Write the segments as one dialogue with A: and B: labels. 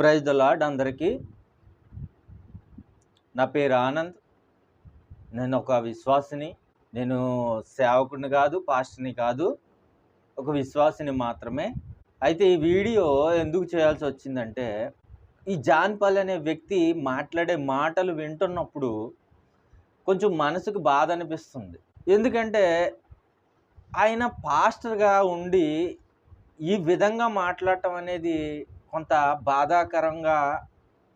A: Praise the lord అందరికీ. నా పేరు ఆనంద్. నేను ఒక విశ్వాసిని. నేను సేవకుడిని కాదు పాస్టర్ని కాదు. ఒక విశ్వాసిని మాత్రమే. అయితే ఈ వీడియో ఎందుకు చేయాల్సి వచ్చిందంటే ఈ జాన్ పాల్ అనే వ్యక్తి మాట్లాడే మాటలు వింటున్నప్పుడు కొంచెం మనసుకు బాధ అనిపిస్తుంది. ఎందుకంటే ఆయన పాస్టర్గా ఉండి ఈ విధంగా మాట్లాడటం అనేది కొంత బాధాకరంగా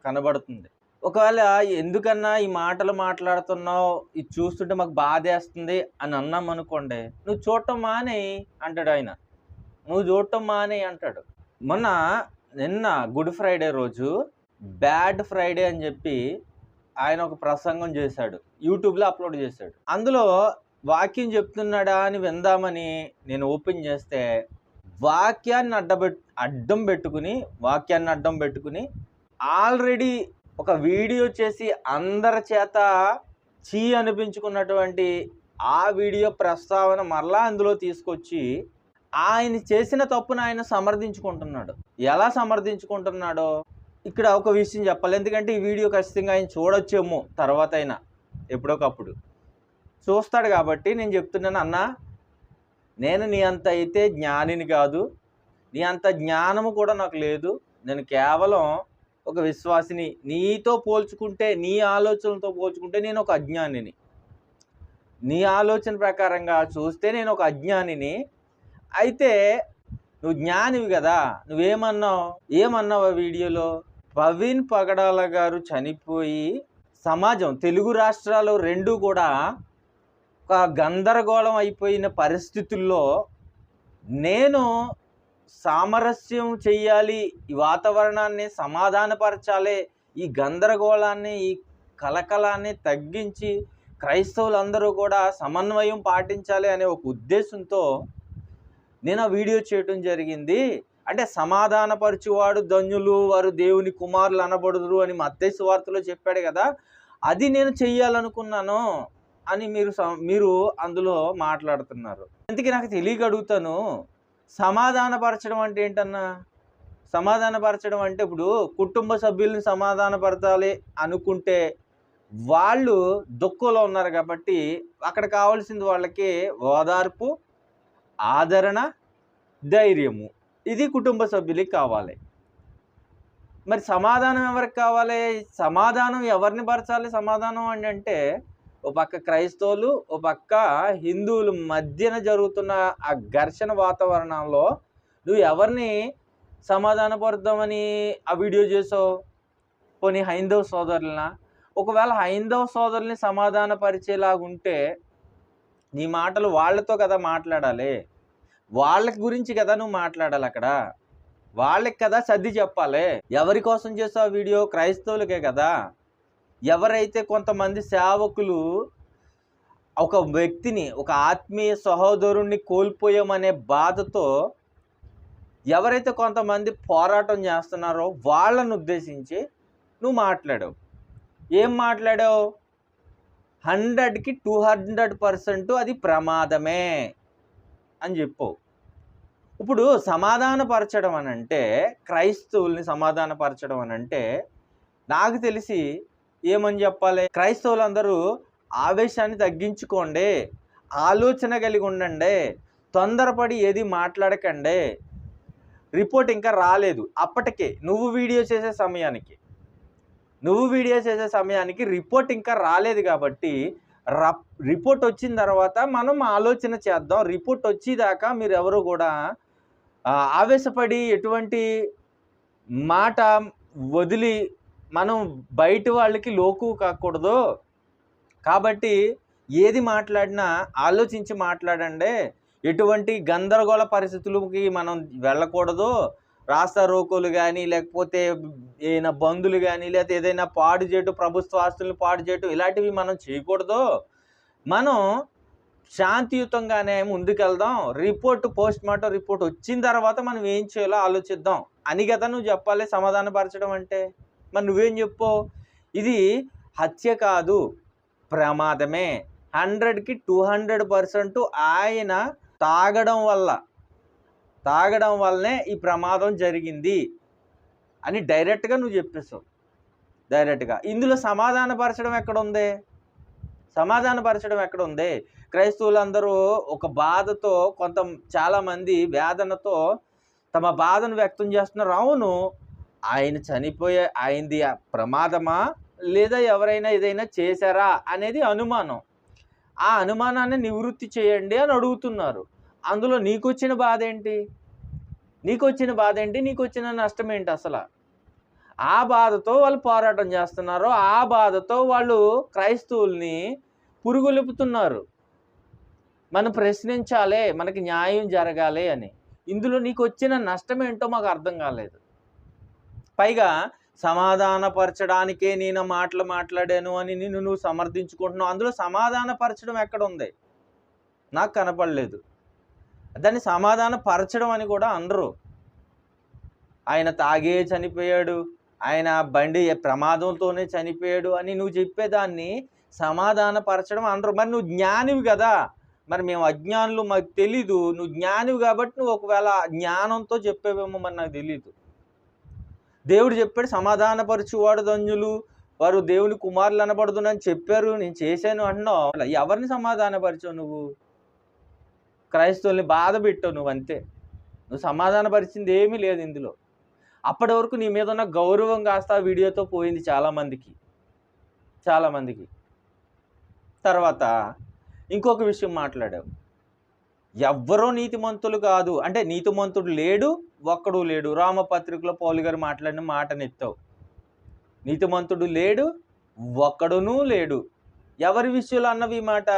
A: కనబడుతుంది. ఒకవేళ ఎందుకన్నా ఈ మాటలు మాట్లాడుతున్నావు ఇది చూస్తుంటే మాకు బాధేస్తుంది అని అన్నాం అనుకోండి నువ్వు చూడటం మానే అంటాడు ఆయన. నువ్వు చూడటం మానే అంటాడు. మొన్న నిన్న గుడ్ ఫ్రైడే రోజు బ్యాడ్ ఫ్రైడే అని చెప్పి ఆయన ఒక ప్రసంగం చేశాడు యూట్యూబ్లో అప్లోడ్ చేశాడు. అందులో వాక్యం చెప్తున్నాడా అని విందామని నేను ఓపెన్ చేస్తే వాక్యాన్ని అడ్డబెట్టు అడ్డం పెట్టుకుని వాక్యాన్ని అడ్డం పెట్టుకుని ఆల్రెడీ ఒక వీడియో చేసి అందరి చేత చీ అనిపించుకున్నటువంటి ఆ వీడియో ప్రస్తావన మరలా అందులో తీసుకొచ్చి ఆయన చేసిన తప్పును ఆయన సమర్థించుకుంటున్నాడు. ఎలా సమర్థించుకుంటున్నాడో ఇక్కడ ఒక విషయం చెప్పాలి. ఎందుకంటే ఈ వీడియో ఖచ్చితంగా ఆయన చూడొచ్చేమో తర్వాత అయినా ఎప్పుడోకప్పుడు. చూస్తాడు కాబట్టి నేను చెప్తున్నాను అన్న నేను నీ అంత అయితే జ్ఞానిని కాదు. నీ అంత జ్ఞానము కూడా నాకు లేదు. నేను కేవలం ఒక విశ్వాసిని. నీతో పోల్చుకుంటే నీ ఆలోచనలతో పోల్చుకుంటే నేను ఒక అజ్ఞానిని. నీ ఆలోచన ప్రకారంగా చూస్తే నేను ఒక అజ్ఞానిని. అయితే నువ్వు జ్ఞానివి కదా. నువ్వేమన్నావు? ఏమన్నావు ఆ వీడియోలో? ప్రవీణ్ పగడాల గారు చనిపోయి సమాజం తెలుగు రాష్ట్రాలు రెండు కూడా ఒక గందరగోళం అయిపోయిన పరిస్థితుల్లో నేను సామరస్యం చెయ్యాలి ఈ వాతావరణాన్ని సమాధానపరచాలి ఈ గందరగోళాన్ని ఈ కలకలాన్ని తగ్గించి క్రైస్తవులందరూ కూడా సమన్వయం పాటించాలి అనే ఒక ఉద్దేశంతో నేను ఆ వీడియో చేయటం జరిగింది. అంటే సమాధానపరచువాడు ధన్యులు వారు దేవుని కుమారులు అనబడుదురు అని మత్తేసు వార్తలో చెప్పాడు కదా అది నేను చెయ్యాలనుకున్నాను అని మీరు స- మీరు అందులో మాట్లాడుతున్నారు. అందుకే నాకు తెలియక అడుగుతాను? సమాధానపరచడం అంటే ఏంటన్నా? సమాధానపరచడం అంటే ఇప్పుడు కుటుంబ సభ్యుల్ని సమాధానపరచాలి అనుకుంటే వాళ్ళు దుఃఖంలో ఉన్నారు కాబట్టి అక్కడ కావాల్సింది వాళ్ళకి ఓదార్పు ఆదరణ ధైర్యము. ఇది కుటుంబ సభ్యులకి కావాలి. మరి సమాధానం ఎవరికి కావాలి? సమాధానం ఎవరిని పరచాలి? సమాధానం అని అంటే ఓ పక్క క్రైస్తవులు ఓ పక్క హిందువులు మధ్యన జరుగుతున్న ఆ ఘర్షణ వాతావరణంలో నువ్వు ఎవరిని సమాధానపరుద్దామని ఆ వీడియో చేసావు? పోనీ హైందవ సోదరులన? ఒకవేళ హైందవ సోదరుల్ని సమాధానపరిచేలాగుంటే నీ మాటలు వాళ్ళతో కదా మాట్లాడాలి. వాళ్ళకి గురించి కదా నువ్వు మాట్లాడాలి అక్కడ. వాళ్ళకి కదా సర్ది చెప్పాలి. ఎవరి కోసం చేసావు ఆ వీడియో? క్రైస్తవులకే కదా. ఎవరైతే కొంతమంది సేవకులు ఒక వ్యక్తిని ఒక ఆత్మీయ సహోదరుణ్ణి కోల్పోయామనే బాధతో ఎవరైతే కొంతమంది పోరాటం చేస్తున్నారో వాళ్ళను ఉద్దేశించి నువ్వు మాట్లాడావు. ఏం మాట్లాడావు? హండ్రెడ్కి టూ హండ్రెడ్ పర్సెంట్ అది ప్రమాదమే అని చెప్పావు. ఇప్పుడు సమాధానపరచడం అని అంటే క్రైస్తవుల్ని సమాధానపరచడం అని అంటే నాకు తెలిసి ఏమని చెప్పాలి? క్రైస్తవులందరూ ఆవేశాన్ని తగ్గించుకోండి. ఆలోచన కలిగి ఉండండి. తొందరపడి ఏది మాట్లాడకండి. రిపోర్ట్ ఇంకా రాలేదు. అప్పటికే నువ్వు వీడియో చేసే సమయానికి నువ్వు వీడియో చేసే సమయానికి రిపోర్ట్ ఇంకా రాలేదు కాబట్టి రప్ రిపోర్ట్ వచ్చిన తర్వాత మనం ఆలోచన చేద్దాం. రిపోర్ట్ వచ్చేదాకా మీరు ఎవరు కూడా ఆవేశపడి ఎటువంటి మాట వదిలి మనం బయట వాళ్ళకి లోకు కాకూడదు. కాబట్టి ఏది మాట్లాడినా ఆలోచించి మాట్లాడండి. ఎటువంటి గందరగోళ పరిస్థితులకి మనం వెళ్ళకూడదు. రాస్తా రోకోలు కానీ లేకపోతే ఏదైనా బంధులు కానీ లేకపోతే ఏదైనా పాడు చేయటం ప్రభుత్వ ఆస్తులను పాడు చేయటం ఇలాంటివి మనం చేయకూడదు. మనం శాంతియుతంగానే ముందుకెళ్దాం. రిపోర్ట్ పోస్ట్ మార్టం రిపోర్ట్ వచ్చిన తర్వాత మనం ఏం చేయాలో ఆలోచిద్దాం. అని కదా నువ్వు చెప్పాలి సమాధానపరచడం అంటే. మరి నువ్వేం చెప్పు? ఇది హత్య కాదు ప్రమాదమే. హండ్రెడ్కి టూ హండ్రెడ్ పర్సెంట్ ఆయన తాగడం వల్ల తాగడం వల్లనే ఈ ప్రమాదం జరిగింది అని డైరెక్ట్గా నువ్వు చెప్పేసావు. డైరెక్ట్గా. ఇందులో సమాధానపరచడం ఎక్కడ ఉంది సమాధానపరచడం ఎక్కడ ఉంది క్రైస్తవులందరూ ఒక బాధతో కొంత చాలామంది వేదనతో తమ బాధను వ్యక్తం చేస్తున్నారు. అవును ఆయన చనిపోయే ఆయనది ప్రమాదమా? లేదా ఎవరైనా ఏదైనా చేశారా? అనేది అనుమానం. ఆ అనుమానాన్ని నివృత్తి చేయండి అని అడుగుతున్నారు. అందులో నీకు వచ్చిన బాధ ఏంటి నీకు వచ్చిన బాధ ఏంటి నీకు వచ్చిన నష్టం ఏంటి అసలు? ఆ బాధతో వాళ్ళు పోరాటం చేస్తున్నారు. ఆ బాధతో వాళ్ళు క్రైస్తవుల్ని పురుగులుపుతున్నారు. మనం ప్రశ్నించాలి మనకి న్యాయం జరగాలి అని. ఇందులో నీకు వచ్చిన నష్టం ఏంటో మాకు అర్థం కాలేదు. పైగా సమాధానపరచడానికే నేను మాటలు మాట్లాడాను అని నిన్ను నువ్వు సమర్థించుకుంటున్నావు. అందులో సమాధానపరచడం ఎక్కడ ఉంది నాకు కనపడలేదు. దాన్ని సమాధానపరచడం అని కూడా అనరు. ఆయన తాగే చనిపోయాడు. ఆయన బండి ప్రమాదంతోనే చనిపోయాడు అని నువ్వు చెప్పేదాన్ని సమాధానపరచడం అనరు. మరి నువ్వు జ్ఞానివి కదా. మరి మేము అజ్ఞానులు మాకు తెలీదు. నువ్వు జ్ఞానివి కాబట్టి నువ్వు ఒకవేళ జ్ఞానంతో చెప్పేవేమో మరి నాకు తెలీదు. దేవుడు చెప్పాడు సమాధానపరచువాడు ధన్యులు వారు దేవుని కుమారులు అనబడుతుందని చెప్పారు. నేను చేశాను అంటున్నావు. ఎవరిని సమాధానపరిచావు నువ్వు? క్రైస్తవుల్ని బాధ పెట్టావు నువ్వు అంతే. నువ్వు సమాధానపరిచింది ఏమీ లేదు ఇందులో. అప్పటి వరకు నీ మీద ఉన్న గౌరవం కాస్త ఆ వీడియోతో పోయింది చాలామందికి చాలామందికి తర్వాత ఇంకొక విషయం మాట్లాడావు ఎవ్వరూ నీతిమంతులు కాదు. అంటే నీతిమంతుడు లేడు ఒక్కడు లేడు. రామపత్రికలో పౌలు గారు మాట్లాడిన మాట ఎత్తావు నీతిమంతుడు లేడు ఒక్కడునూ లేడు. ఎవరి విషయంలో అన్నవి ఈ మాట?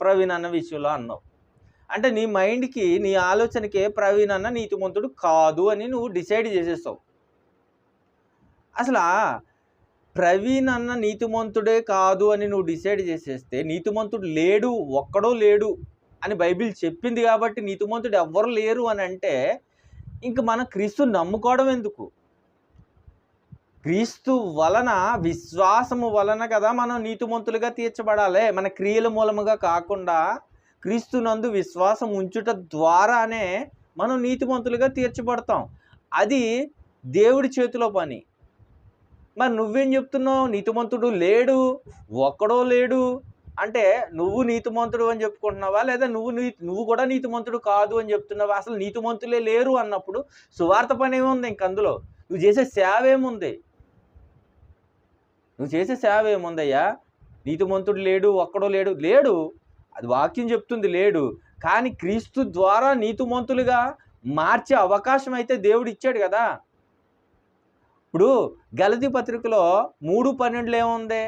A: ప్రవీణ్ అన్న విషయంలో అన్నావు. అంటే నీ మైండ్కి నీ ఆలోచనకే ప్రవీణ్ అన్న నీతిమంతుడు కాదు అని నువ్వు డిసైడ్ చేసేస్తావు. అసలు ప్రవీణ్ అన్న నీతిమంతుడే కాదు అని నువ్వు డిసైడ్ చేసేస్తే నీతిమంతుడు లేడు ఒక్కడో లేడు అని బైబిల్ చెప్పింది కాబట్టి నీతిమంతుడు ఎవ్వరు లేరు అని అంటే ఇంక మనం క్రీస్తు నమ్ముకోవడం ఎందుకు? క్రీస్తు వలన విశ్వాసము వలన కదా మనం నీతిమంతులుగా తీర్చబడాలి. మన క్రియల మూలముగా కాకుండా క్రీస్తు నందు విశ్వాసం ఉంచుట ద్వారానే మనం నీతిమంతులుగా తీర్చబడతాం. అది దేవుడి చేతిలో పని. మరి నువ్వేం చెప్తున్నావు? నీతిమంతుడు లేడు ఒక్కడో లేడు అంటే నువ్వు నీతిమంతుడు అని చెప్పుకుంటున్నావా? లేదా నువ్వు నీ నువ్వు కూడా నీతిమంతుడు కాదు అని చెప్తున్నావా? అసలు నీతిమంతులే లేరు అన్నప్పుడు సువార్త పని ఏముంది ఇంక అందులో? నువ్వు చేసే సేవ ఏముంది? నువ్వు చేసే సేవ ఏముందయ్యా? నీతిమంతుడు లేడు ఒక్కడో లేడు. లేడు. అది వాక్యం చెప్తుంది లేడు. కానీ క్రీస్తు ద్వారా నీతిమంతులుగా మార్చే అవకాశం అయితే దేవుడు ఇచ్చాడు కదా. ఇప్పుడు గలతి పత్రికలో మూడు పన్నెండులో ఏముంది?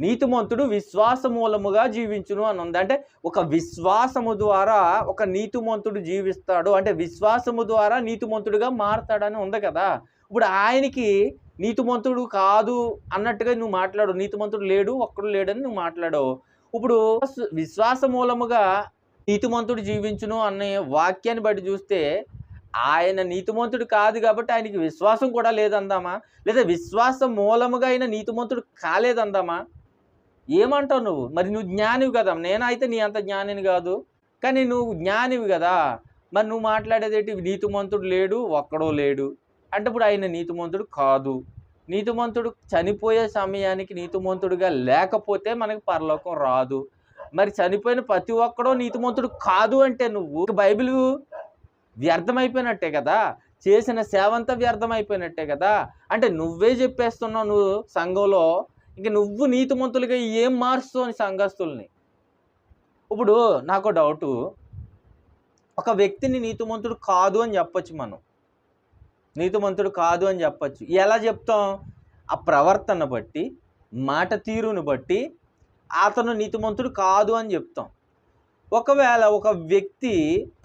A: నీతిమంతుడు విశ్వాసమూలముగా జీవించును అని ఉంది అంటే ఒక విశ్వాసము ద్వారా ఒక నీతిమంతుడు జీవిస్తాడు. అంటే విశ్వాసము ద్వారా నీతిమంతుడుగా మారతాడని ఉంది కదా. ఇప్పుడు ఆయనకి నీతిమంతుడు కాదు అన్నట్టుగా నువ్వు మాట్లాడు. నీతిమంతుడు లేడు ఒక్కడు లేడని నువ్వు మాట్లాడు ఇప్పుడు విశ్వాస మూలముగా నీతిమంతుడు జీవించును అనే వాక్యాన్ని బట్టి చూస్తే ఆయన నీతిమంతుడు కాదు కాబట్టి ఆయనకి విశ్వాసం కూడా లేదందామా? లేదా విశ్వాసం మూలముగా అయిన నీతిమంతుడు కాలేదందామా? ఏమంటావు నువ్వు? మరి నువ్వు జ్ఞానివి కదా. నేనైతే నీ అంత జ్ఞానిని కాదు. కానీ నువ్వు జ్ఞానివి కదా. మరి నువ్వు మాట్లాడేది ఏంటి? నీతిమంతుడు లేడు ఒక్కడో లేడు. అంటే ఇప్పుడు ఆయన నీతిమంతుడు కాదు. నీతిమంతుడు చనిపోయే సమయానికి నీతిమంతుడుగా లేకపోతే మనకి పరలోకం రాదు. మరి చనిపోయిన ప్రతి ఒక్కడో నీతిమంతుడు కాదు అంటే నువ్వు బైబిల్ వ్యర్థమైపోయినట్టే కదా. చేసిన సేవ అంతా వ్యర్థమైపోయినట్టే కదా. అంటే నువ్వే చెప్పేస్తున్నావు నువ్వు సంఘంలో ఇంక నువ్వు నీతిమంతులుగా ఏం మారుస్తావు అని సంఘస్థుల్ని? ఇప్పుడు నాకు డౌటు. ఒక వ్యక్తిని నీతిమంతుడు కాదు అని చెప్పొచ్చు మనం. నీతిమంతుడు కాదు అని చెప్పొచ్చు. ఎలా చెప్తాం? ఆ ప్రవర్తన బట్టి మాట తీరును బట్టి అతను నీతిమంతుడు కాదు అని చెప్తాం. ఒకవేళ ఒక వ్యక్తి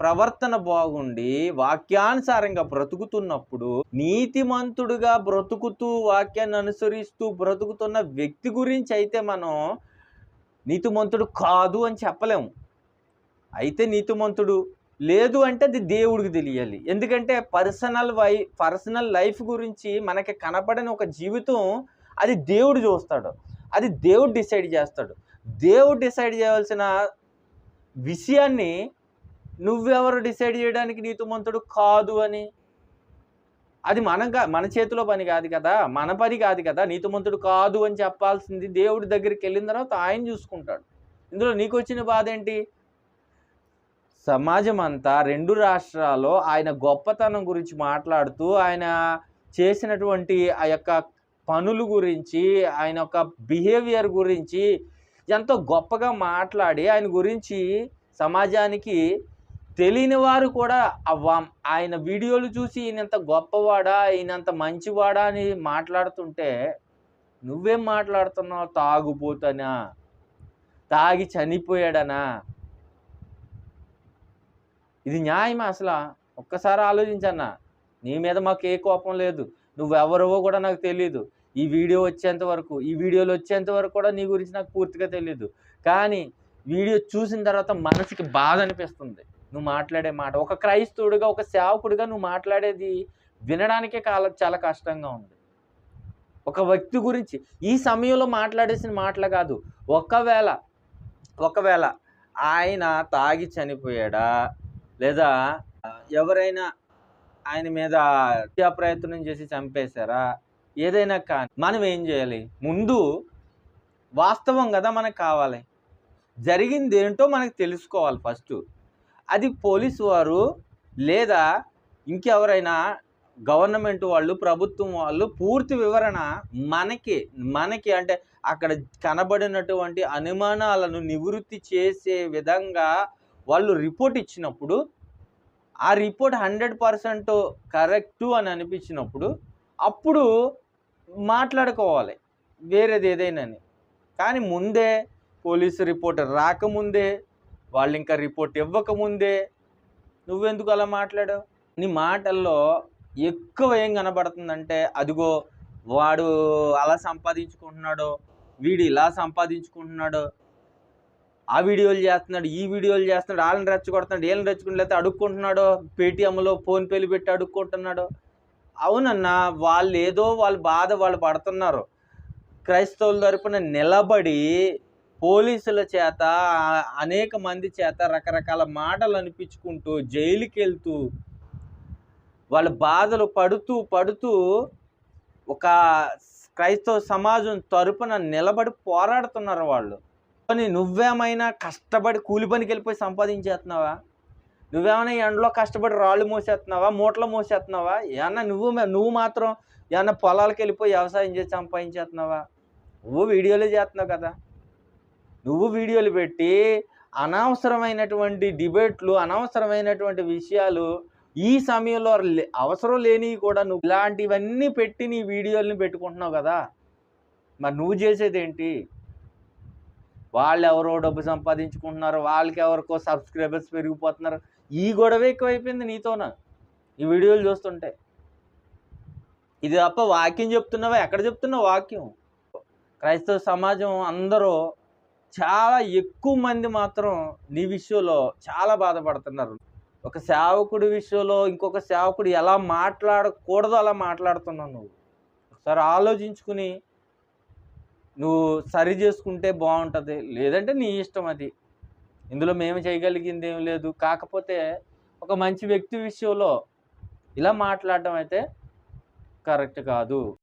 A: ప్రవర్తన బాగుండి వాక్యానుసారంగా బ్రతుకుతున్నప్పుడు నీతిమంతుడుగా బ్రతుకుతూ వాక్యాన్ని అనుసరిస్తూ బ్రతుకుతున్న వ్యక్తి గురించి అయితే మనం నీతిమంతుడు కాదు అని చెప్పలేము. అయితే నీతిమంతుడు లేదు అంటే అది దేవుడికి తెలియాలి. ఎందుకంటే పర్సనల్ వై పర్సనల్ లైఫ్ గురించి మనకి కనపడని ఒక జీవితం అది దేవుడు చూస్తాడు. అది దేవుడు డిసైడ్ చేస్తాడు. దేవుడు డిసైడ్ చేయవలసిన విషయాన్ని నువ్వెవరు డిసైడ్ చేయడానికి నీతిమంతుడు కాదు అని. అది మన కా- మన చేతిలో పని కాదు కదా మన పని కాదు కదా నీతిమంతుడు కాదు అని చెప్పాల్సింది దేవుడి దగ్గరికి వెళ్ళిన తర్వాత ఆయన చూసుకుంటాడు. ఇందులో నీకు వచ్చిన బాధ ఏంటి? సమాజం అంతా రెండు రాష్ట్రాల్లో ఆయన గొప్పతనం గురించి మాట్లాడుతూ ఆయన చేసినటువంటి ఆ యొక్క పనుల గురించి ఆయన యొక్క బిహేవియర్ గురించి ఎంతో గొప్పగా మాట్లాడి ఆయన గురించి సమాజానికి తెలియని వారు కూడా ఆ ఆయన వీడియోలు చూసి ఈయనంత గొప్పవాడా ఈయనంత మంచివాడా అని మాట్లాడుతుంటే నువ్వేం మాట్లాడుతున్నావు? తాగుపోతానా తాగి చనిపోయాడనా? ఇది న్యాయమా అసలు? ఒక్కసారి ఆలోచించన్నా. నీ మీద మాకు ఏ కోపం లేదు. నువ్వెవరవో కూడా నాకు తెలియదు ఈ వీడియో వచ్చేంత వరకు ఈ వీడియోలు వచ్చేంత వరకు కూడా నీ గురించి నాకు పూర్తిగా తెలియదు కానీ వీడియో చూసిన తర్వాత మనసుకి బాధ అనిపిస్తుంది. నువ్వు మాట్లాడే మాట ఒక క్రైస్తవుడిగా ఒక సేవకుడిగా నువ్వు మాట్లాడేది వినడానికే కాల చాలా కష్టంగా ఉంది. ఒక వ్యక్తి గురించి ఈ సమయంలో మాట్లాడేసిన మాటలు కాదు. ఒకవేళ ఒకవేళ ఆయన తాగి చనిపోయాడా? లేదా ఎవరైనా ఆయన మీద హత్యా ప్రయత్నం చేసి చంపేశారా? ఏదైనా కానీ మనం ఏం చేయాలి? ముందు వాస్తవం కదా మనకు కావాలి. జరిగింది ఏంటో మనకు తెలుసుకోవాలి ఫస్ట్. అది పోలీసు వారు లేదా ఇంకెవరైనా గవర్నమెంట్ వాళ్ళు ప్రభుత్వం వాళ్ళు పూర్తి వివరణ మనకి మనకి అంటే అక్కడ కనబడినటువంటి అనుమానాలను నివృత్తి చేసే విధంగా వాళ్ళు రిపోర్ట్ ఇచ్చినప్పుడు ఆ రిపోర్ట్ హండ్రెడ్ పర్సెంట్ కరెక్టు అని అనిపించినప్పుడు అప్పుడు మాట్లాడుకోవాలి. వేరేది ఏదైనాని. కానీ ముందే పోలీసు రిపోర్ట్ రాకముందే వాళ్ళు ఇంకా రిపోర్ట్ ఇవ్వకముందే నువ్వెందుకు అలా మాట్లాడావు? నీ మాటల్లో ఎక్కువ ఏం కనబడుతుందంటే అదిగో వాడు అలా సంపాదించుకుంటున్నాడో వీడు ఇలా సంపాదించుకుంటున్నాడో ఆ వీడియోలు చేస్తున్నాడు ఈ వీడియోలు చేస్తున్నాడు వాళ్ళని రెచ్చగొడుతున్నాడు వీళ్ళని రెచ్చుకుంటే లేకపోతే అడుక్కుంటున్నాడో పేటీఎంలో ఫోన్పేలు పెట్టి అడుక్కుంటున్నాడో అవునన్నా వాళ్ళు ఏదో వాళ్ళ బాధ వాళ్ళు పడుతున్నారు. క్రైస్తవుల తరపున నిలబడి పోలీసుల చేత అనేక మంది చేత రకరకాల మాటలు అనిపించుకుంటూ జైలుకి వెళ్తూ వాళ్ళ బాధలు పడుతూ పడుతూ ఒక క్రైస్తవ సమాజం తరపున నిలబడి పోరాడుతున్నారు వాళ్ళు. కానీ నువ్వేమైనా కష్టపడి కూలి పనికి వెళ్ళిపోయి సంపాదించేస్తున్నావా? నువ్వేమైనా ఎండలో కష్టపడి రాళ్ళు మూసేస్తున్నావా మూటలు మూసేస్తున్నావా ఏమన్నా నువ్వు నువ్వు మాత్రం ఏమన్నా పొలాలకు వెళ్ళిపోయి వ్యవసాయం చేసి సంపాదించేస్తున్నావా నువ్వు వీడియోలు చేస్తున్నావు కదా. నువ్వు వీడియోలు పెట్టి అనవసరమైనటువంటి డిబేట్లు అనవసరమైనటువంటి విషయాలు ఈ సమయంలో లే- అవసరం లేనివి కూడా నువ్వు ఇలాంటివన్నీ పెట్టి నీ వీడియోలను పెట్టుకుంటున్నావు కదా. మరి నువ్వు చేసేది ఏంటి వాళ్ళు ఎవరో డబ్బు సంపాదించుకుంటున్నారు వాళ్ళకి ఎవరికో సబ్స్క్రైబర్స్ పెరిగిపోతున్నారు ఈ గొడవ ఎక్కువైపోయింది నీతోన? ఈ వీడియోలు చూస్తుంటే. ఇది తప్ప వాక్యం చెప్తున్నావా? ఎక్కడ చెప్తున్నావు వాక్యం? క్రైస్తవ సమాజం అందరూ చాలా ఎక్కువ మంది మాత్రం నీ విషయంలో చాలా బాధపడుతున్నారు. ఒక సేవకుడి విషయంలో ఇంకొక సేవకుడు ఎలా మాట్లాడకూడదో అలా మాట్లాడుతున్నావు నువ్వు. ఒకసారి ఆలోచించుకుని నువ్వు సరి చేసుకుంటే బాగుంటుంది. లేదంటే నీ ఇష్టం అది. ఇందులో మేము చేయగలిగింది ఏం లేదు. కాకపోతే ఒక మంచి వ్యక్తి విషయంలో ఇలా మాట్లాడడం అయితే కరెక్ట్ కాదు.